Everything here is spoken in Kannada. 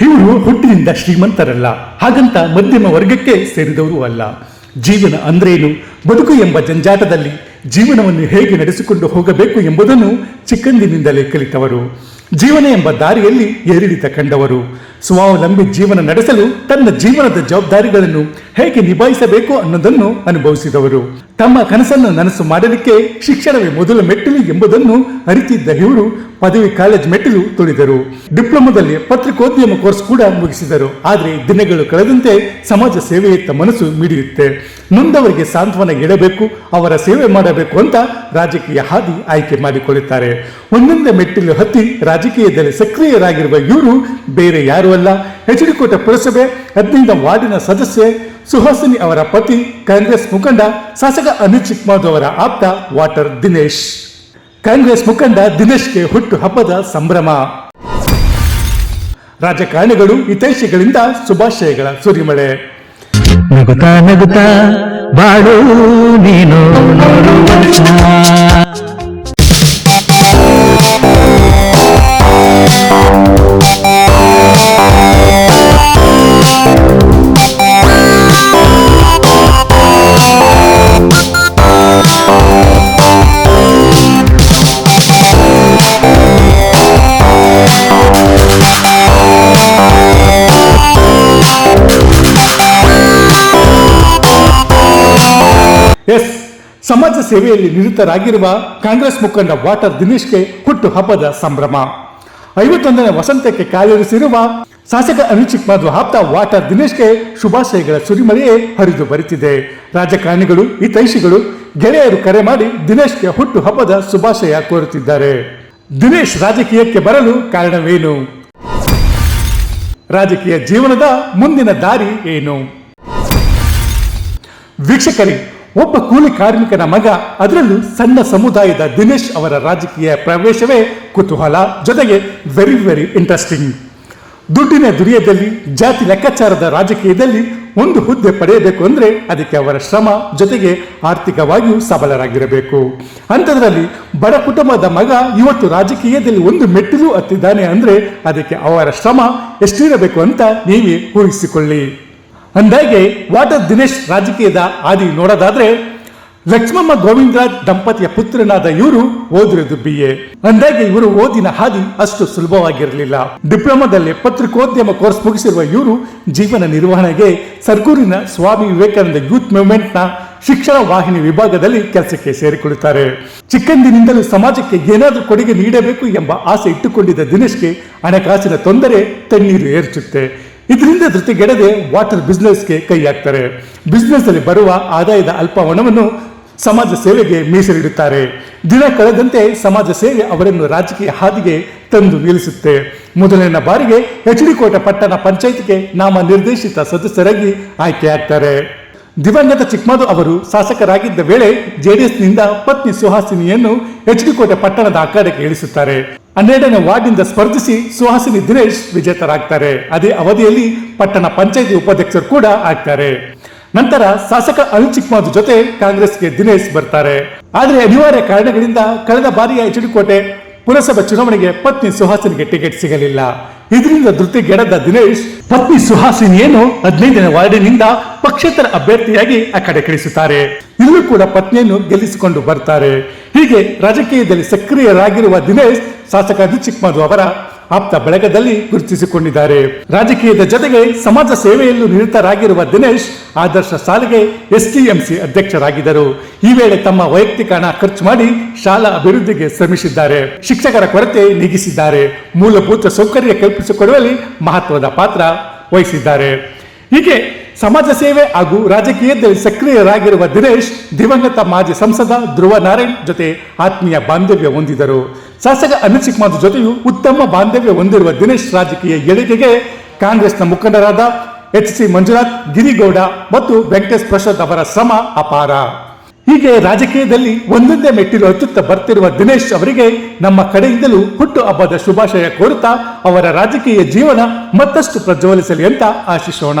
ಇವರು ಹುಟ್ಟಿನಿಂದ ಶ್ರೀಮಂತರಲ್ಲ, ಹಾಗಂತ ಮಧ್ಯಮ ವರ್ಗಕ್ಕೆ ಸೇರಿದವರು ಅಲ್ಲ. ಜೀವನ ಅಂದ್ರೇನು? ಬದುಕು ಎಂಬ ಜಂಜಾಟದಲ್ಲಿ ಜೀವನವನ್ನು ಹೇಗೆ ನಡೆಸಿಕೊಂಡು ಹೋಗಬೇಕು ಎಂಬುದನ್ನು ಚಿಕ್ಕಂದಿನಿಂದಲೇ ಕಲಿತವರು. ಜೀವನ ಎಂಬ ದಾರಿಯಲ್ಲಿ ಏರಿಳಿತ ಕಂಡವರು. ಸ್ವಾವಲಂಬಿ ಜೀವನ ನಡೆಸಲು ತನ್ನ ಜೀವನದ ಜವಾಬ್ದಾರಿಗಳನ್ನು ಹೇಗೆ ನಿಭಾಯಿಸಬೇಕು ಅನ್ನೋದನ್ನು ಅನುಭವಿಸಿದವರು. ತಮ್ಮ ಕನಸನ್ನು ನನಸು ಮಾಡಲಿಕ್ಕೆ ಶಿಕ್ಷಣವೇ ಮೊದಲ ಮೆಟ್ಟಿಲು ಎಂಬುದನ್ನು ಅರಿತಿದ್ದ ಇವರು ಪದವಿ ಕಾಲೇಜ್ ಮೆಟ್ಟಿಲು ತುಳಿದರು. ಡಿಪ್ಲೊಮಾದಲ್ಲಿ ಪತ್ರಿಕೋದ್ಯಮ ಕೋರ್ಸ್ ಕೂಡ ಮುಗಿಸಿದರು. ಆದರೆ ದಿನಗಳು ಕಳೆದಂತೆ ಸಮಾಜ ಸೇವೆಯತ್ತ ಮನಸ್ಸು ಮಿಡಿಯುತ್ತೆ. ನೊಂದವರಿಗೆ ಸಾಂತ್ವನ ಇಡಬೇಕು ಅವರ ಸೇವೆ ಮಾಡಬೇಕು ಅಂತ ರಾಜಕೀಯ ಹಾದಿ ಆಯ್ಕೆ ಮಾಡಿಕೊಳ್ಳುತ್ತಾರೆ. ಒಂದೊಂದೇ ಮೆಟ್ಟಿಲು ಹತ್ತಿ ರಾಜಕೀಯದಲ್ಲಿ ಸಕ್ರಿಯರಾಗಿರುವ ಇವರು ಬೇರೆ ಯಾರೂ ಅಲ್ಲ. ಎಚ್ ಪುರಸಭೆ ಹದಿನೈದ ವಾರ್ಡಿನ ಸದಸ್ಯೆ ಸುಹಾಸಿನಿ ಅವರ ಪತಿ ಕಾಂಗ್ರೆಸ್ ಮುಖಂಡ ಶಾಸಕ ಅನಿಲ್ ಚಿಕ್ಮಾದು ಅವರ ಆಪ್ತ ವಾಟರ್ ದಿನೇಶ್. ಕಾಂಗ್ರೆಸ್ ಮುಖಂಡ ದಿನೇಶ್ಗೆ ಹುಟ್ಟು ಹಬ್ಬದ ಸಂಭ್ರಮ. ರಾಜಕಾರಣಿಗಳು ಹಿತೈಷಿಗಳಿಂದ ಶುಭಾಶಯಗಳ ಸುರಿಮಳೆ. ನಗುತ್ತಾ ನಗುತ್ತಾ ಬಾಳು ನೀನು ಸಮಾಜ ಸೇವೆಯಲ್ಲಿ ನಿರತರಾಗಿರುವ ಕಾಂಗ್ರೆಸ್ ಮುಖಂಡ ವಾಟರ್ ದಿನೇಶ್ಗೆ ಹುಟ್ಟು ಹಬ್ಬದ ಸಂಭ್ರಮ. ಐವತ್ತೊಂದನೇ ವಸಂತಕ್ಕೆ ಕಾಲಿರಿಸಿರುವ ಶಾಸಕ ಅನಿಲ್ ಚಿಕ್ಮಾದು ಆಪ್ತ ವಾಟರ್ ದಿನೇಶ್ಗೆ ಶುಭಾಶಯಗಳ ಸುರಿಮಳೆಯೇ ಹರಿದು ಬರುತ್ತಿದೆ. ರಾಜಕಾರಣಿಗಳು, ಹಿತೈಷಿಗಳು, ಗೆಳೆಯರು ಕರೆ ಮಾಡಿ ದಿನೇಶ್ಗೆ ಹುಟ್ಟು ಹಬ್ಬದ ಶುಭಾಶಯ ಕೋರುತ್ತಿದ್ದಾರೆ. ದಿನೇಶ್ ರಾಜಕೀಯಕ್ಕೆ ಬರಲು ಕಾರಣವೇನು? ರಾಜಕೀಯ ಜೀವನದ ಮುಂದಿನ ದಾರಿ ಏನು? ವೀಕ್ಷಕರೇ ಒಬ್ಬ ಕೂಲಿ ಕಾರ್ಮಿಕನ ಮಗ, ಅದರಲ್ಲೂ ಸಣ್ಣ ಸಮುದಾಯದ ದಿನೇಶ್ ಅವರ ರಾಜಕೀಯ ಪ್ರವೇಶವೇ ಕುತೂಹಲ, ಜೊತೆಗೆ ವೆರಿ ವೆರಿ ಇಂಟ್ರೆಸ್ಟಿಂಗ್ ದುಡ್ಡಿನ ದುರಿಯದಲ್ಲಿ ಜಾತಿ ಲೆಕ್ಕಾಚಾರದ ರಾಜಕೀಯದಲ್ಲಿ ಒಂದು ಹುದ್ದೆ ಪಡೆಯಬೇಕು ಅಂದರೆ ಅದಕ್ಕೆ ಅವರ ಶ್ರಮ, ಜೊತೆಗೆ ಆರ್ಥಿಕವಾಗಿಯೂ ಸಬಲರಾಗಿರಬೇಕು. ಅಂಥದ್ರಲ್ಲಿ ಬಡ ಕುಟುಂಬದ ಮಗ ಇವತ್ತು ರಾಜಕೀಯದಲ್ಲಿ ಒಂದು ಮೆಟ್ಟಿಲು ಹತ್ತಿದ್ದಾನೆ ಅಂದರೆ ಅದಕ್ಕೆ ಅವರ ಶ್ರಮ ಎಷ್ಟಿರಬೇಕು ಅಂತ ನೀವೇ ಊಹಿಸಿಕೊಳ್ಳಿ. ಅಂದಾಗೆ ವಾಟರ್ ದಿನೇಶ್ ರಾಜಕೀಯದ ಆದಿ ನೋಡೋದಾದ್ರೆ, ಲಕ್ಷ್ಮಮ್ಮ ಗೋವಿಂದರಾಜ್ ದಂಪತಿಯ ಪುತ್ರನಾದ ಇವರು ಓದಿರೋದು ಬಿ ಎ ಅಂದಾಗೆ ಇವರು ಓದಿನ ಹಾದಿ ಅಷ್ಟು ಸುಲಭವಾಗಿರಲಿಲ್ಲ. ಡಿಪ್ಲೊಮಾದಲ್ಲಿ ಪತ್ರಿಕೋದ್ಯಮ ಕೋರ್ಸ್ ಮುಗಿಸಿರುವ ಇವರು ಜೀವನ ನಿರ್ವಹಣೆಗೆ ಸರ್ಕೂರಿನ ಸ್ವಾಮಿ ವಿವೇಕಾನಂದ ಯೂತ್ ಮೂವ್ಮೆಂಟ್ನ ಶಿಕ್ಷಣ ವಾಹಿನಿ ವಿಭಾಗದಲ್ಲಿ ಕೆಲಸಕ್ಕೆ ಸೇರಿಕೊಳ್ಳುತ್ತಾರೆ. ಚಿಕ್ಕಂದಿನಿಂದಲೂ ಸಮಾಜಕ್ಕೆ ಏನಾದರೂ ಕೊಡುಗೆ ನೀಡಬೇಕು ಎಂಬ ಆಸೆ ಇಟ್ಟುಕೊಂಡಿದ್ದ ದಿನೇಶ್ಗೆ ಹಣಕಾಸಿನ ತೊಂದರೆ ತಣ್ಣೀರು ಏರ್ಚುತ್ತೆ. ಇದರಿಂದ ಧೃತಿಗೆಡದೆ ವಾಟರ್ ಬಿಸ್ನೆಸ್ಗೆ ಕೈ ಹಾಕ್ತಾರೆ. ಬಿಸ್ನೆಸ್ನಲ್ಲಿ ಬರುವ ಆದಾಯದ ಅಲ್ಪ ಹಣವನ್ನು ಸಮಾಜ ಸೇವೆಗೆ ಮೀಸಲಿಡುತ್ತಾರೆ. ದಿನ ಕಳೆದಂತೆ ಸಮಾಜ ಸೇವೆ ಅವರನ್ನು ರಾಜಕೀಯ ಹಾದಿಗೆ ತಂದು ನಿಲ್ಲಿಸುತ್ತೆ. ಮೊದಲನೇ ಬಾರಿಗೆ ಎಚ್ ಡಿ ಕೋಟೆ ಪಟ್ಟಣ ಪಂಚಾಯತ್ಗೆ ನಾಮ ನಿರ್ದೇಶಿತ ಸದಸ್ಯರಾಗಿ ಆಯ್ಕೆಯಾಗ್ತಾರೆ ದಿವಂಗತ ಚಿಕ್ಮಾದು ಅವರು ಶಾಸಕರಾಗಿದ್ದ ವೇಳೆ ಜೆಡಿಎಸ್ನಿಂದ ಪತ್ನಿ ಸುಹಾಸಿನಿಯನ್ನು ಎಚ್ ಡಿ ಕೋಟೆ ಪಟ್ಟಣದ ಅಖಾಡಕ್ಕೆ ಇಳಿಸುತ್ತಾರೆ. ಹನ್ನೆರಡನೇ ವಾರ್ಡ್ನಿಂದ ಸ್ಪರ್ಧಿಸಿ ಸುಹಾಸಿನಿ ದಿನೇಶ್ ವಿಜೇತರಾಗ್ತಾರೆ. ಅದೇ ಅವಧಿಯಲ್ಲಿ ಪಟ್ಟಣ ಪಂಚಾಯಿತಿ ಉಪಾಧ್ಯಕ್ಷರು ಕೂಡ ಆಗ್ತಾರೆ. ನಂತರ ಶಾಸಕ ಅನಿಲ್ ಚಿಕ್ಮಾದು ಜೊತೆ ಕಾಂಗ್ರೆಸ್ಗೆ ದಿನೇಶ್ ಬರ್ತಾರೆ. ಆದರೆ ಅನಿವಾರ್ಯ ಕಾರಣಗಳಿಂದ ಕಳೆದ ಬಾರಿಯ ಎಚ್ ಡಿ ಕೋಟೆ ಪುರಸಭೆ ಚುನಾವಣೆಗೆ ಪತ್ನಿ ಸುಹಾಸಿನಿಗೆ ಟಿಕೆಟ್ ಸಿಗಲಿಲ್ಲ. ಇದರಿಂದ ಧೃತಿಗೆಡದ ದಿನೇಶ್ ಪತ್ನಿ ಸುಹಾಸಿನಿಯನ್ನು ಹದಿನೈದನೇ ವಾರ್ಡಿನಿಂದ ಪಕ್ಷೇತರ ಅಭ್ಯರ್ಥಿಯಾಗಿ ಆ ಕಡೆ ಕಳಿಸುತ್ತಾರೆ ಇಲ್ಲೂ ಕೂಡ ಪತ್ನಿಯನ್ನು ಗೆಲ್ಲಿಸಿಕೊಂಡು ಬರ್ತಾರೆ. ಹೀಗೆ ರಾಜಕೀಯದಲ್ಲಿ ಸಕ್ರಿಯರಾಗಿರುವ ದಿನೇಶ್, ಶಾಸಕ ಅಜಿತ್ ಚಿಕ್ಮಾದು ಅವರ ಆಪ್ತ ಬಳಗದಲ್ಲಿ ಗುರುತಿಸಿಕೊಂಡಿದ್ದಾರೆ. ರಾಜಕೀಯದ ಜೊತೆಗೆ ಸಮಾಜ ಸೇವೆಯಲ್ಲೂ ನಿರತರಾಗಿರುವ ದಿನೇಶ್ ಆದರ್ಶ ಶಾಲೆಗೆ ಎಸ್ಟಿಎಂಸಿ ಅಧ್ಯಕ್ಷರಾಗಿದ್ದರು. ಈ ವೇಳೆ ತಮ್ಮ ವೈಯಕ್ತಿಕ ಹಣ ಖರ್ಚು ಮಾಡಿ ಶಾಲಾ ಅಭಿವೃದ್ಧಿಗೆ ಶ್ರಮಿಸಿದ್ದಾರೆ. ಶಿಕ್ಷಕರ ಕೊರತೆ ನೀಗಿಸಿದ್ದಾರೆ. ಮೂಲಭೂತ ಸೌಕರ್ಯ ಕಲ್ಪಿಸಿಕೊಡುವಲ್ಲಿ ಮಹತ್ವದ ಪಾತ್ರ ವಹಿಸಿದ್ದಾರೆ. ಹೀಗೆ ಸಮಾಜ ಸೇವೆ ಹಾಗೂ ರಾಜಕೀಯದಲ್ಲಿ ಸಕ್ರಿಯರಾಗಿರುವ ದಿನೇಶ್, ದಿವಂಗತ ಮಾಜಿ ಸಂಸದ ಧ್ರುವ ನಾರಾಯಣ್ ಜೊತೆ ಆತ್ಮೀಯ ಬಾಂಧವ್ಯ ಹೊಂದಿದರು. ಶಾಸಕ ಅನಿಲ್ ಚಿಕ್ಮಾದ್ ಜೊತೆಯು ಉತ್ತಮ ಬಾಂಧವ್ಯ ಹೊಂದಿರುವ ದಿನೇಶ್ ರಾಜಕೀಯ ಏಳಿಗೆಗೆ ಕಾಂಗ್ರೆಸ್ನ ಮುಖಂಡರಾದ ಎಚ್ ಸಿ ಮಂಜುನಾಥ್, ಗಿರಿಗೌಡ ಮತ್ತು ವೆಂಕಟೇಶ್ ಪ್ರಸಾದ್ ಅವರ ಶ್ರಮ ಅಪಾರ. ಹೀಗೆ ರಾಜಕೀಯದಲ್ಲಿ ಒಂದೊಂದೇ ಮೆಟ್ಟಿಲು ಹಚ್ಚುತ್ತಾ ಬರ್ತಿರುವ ದಿನೇಶ್ ಅವರಿಗೆ ನಮ್ಮ ಕಡೆಯಿಂದಲೂ ಹುಟ್ಟು ಹಬ್ಬದ ಶುಭಾಶಯ ಕೋರುತ್ತಾ ಅವರ ರಾಜಕೀಯ ಜೀವನ ಮತ್ತಷ್ಟು ಪ್ರಜ್ವಲಿಸಲಿ ಅಂತ ಆಶಿಸೋಣ.